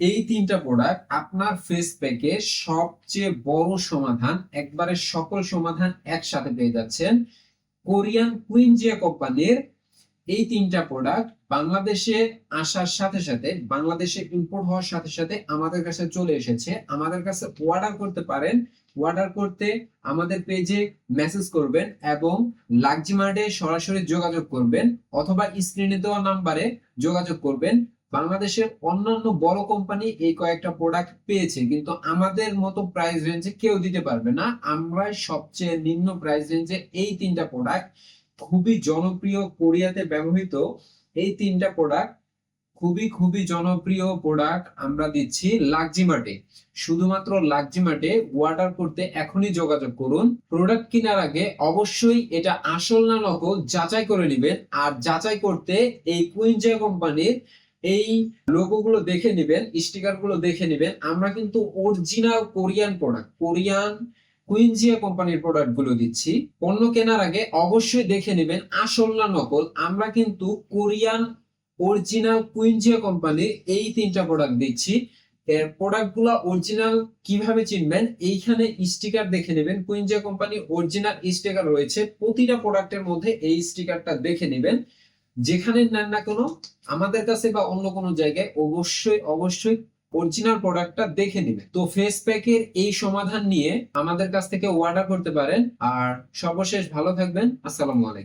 এই তিনটা প্রোডাক্ট আপনার ফেস প্যাকে সবচেয়ে বড় সমাধান, একবারে সকল সমাধান একসাথে পেয়ে যাচ্ছেন কোরিয়ান কুইন কুইনজিয়া কোম্পানির এই তিনটা প্রোডাক্ট বাংলাদেশে আসার সাথে সাথে, বাংলাদেশে ইম্পোর্ট হওয়ার সাথে সাথে আমাদের কাছে চলে এসেছে। আমাদের কাছে অর্ডার করতে পারেন অর্ডার করতে আমাদের পেজে মেসেজ করবেন এবং লাক্সিমার্টে সরাসরি যোগাযোগ করবেন অথবা স্ক্রিনে দেওয়া নাম্বারে যোগাযোগ করবেন। বাংলাদেশের অন্যান্য বড় কোম্পানি এই কয়েকটা প্রোডাক্ট পেয়েছে, কিন্তু আমাদের মতো প্রাইস রেঞ্জে কেউ দিতে পারবে না। আমরাই সবচেয়ে নিম্ন প্রাইস রেঞ্জে এই তিনটা প্রোডাক্ট খুবই জনপ্রিয় কোরিয়াতে ব্যবহৃত, এই তিনটা প্রোডাক্ট খুবই খুবই জনপ্রিয় প্রোডাক্ট আমরা দিচ্ছি লাক্সিমার্টে শুধুমাত্র লাক্সিমার্টে অর্ডার করতে এখনই যোগাযোগ করুন। প্রোডাক্ট কেনার আগে অবশ্যই এটা আসল না নকল যাচাই করে নেবেন। আর যাচাই করতে এই কুইনজা কোম্পানির এই লোগোগুলো দেখে নেবেন স্টিকারগুলো দেখে নেবেন। আমরা কিন্তু অরিজিনাল কোরিয়ান প্রোডাক্ট কোরিয়ান কুইনজিয়া কোম্পানির প্রোডাক্টগুলো দিচ্ছি। পণ্য কেনার আগে অবশ্যই দেখে নেবেন, আসল না নকল। আমরা কিন্তু কোরিয়ান অরিজিনাল কুইনজিয়া কোম্পানির এই তিনটা প্রোডাক্ট দিচ্ছি। এর প্রোডাক্টগুলা অরিজিনাল কীভাবে চিনবেন, এইখানে স্টিকার দেখে নেবেন। কুইনজিয়া কোম্পানি অরিজিনাল স্টিকার রয়েছে। প্রতিটা প্রোডাক্টের মধ্যে এই স্টিকারটা দেখে নেবেন। যেখানে নেন না কোনো, আমাদের কাছে বা অন্য কোনো জায়গায় অবশ্যই অবশ্যই অরিজিনাল প্রোডাক্টটা দেখে নেবেন। তো ফেস প্যাকের এই সমাধান নিয়ে আমাদের কাছ থেকে অর্ডার করতে পারেন। আর সর্বশেষ ভালো থাকবেন। আসসালামু আলাইকুম।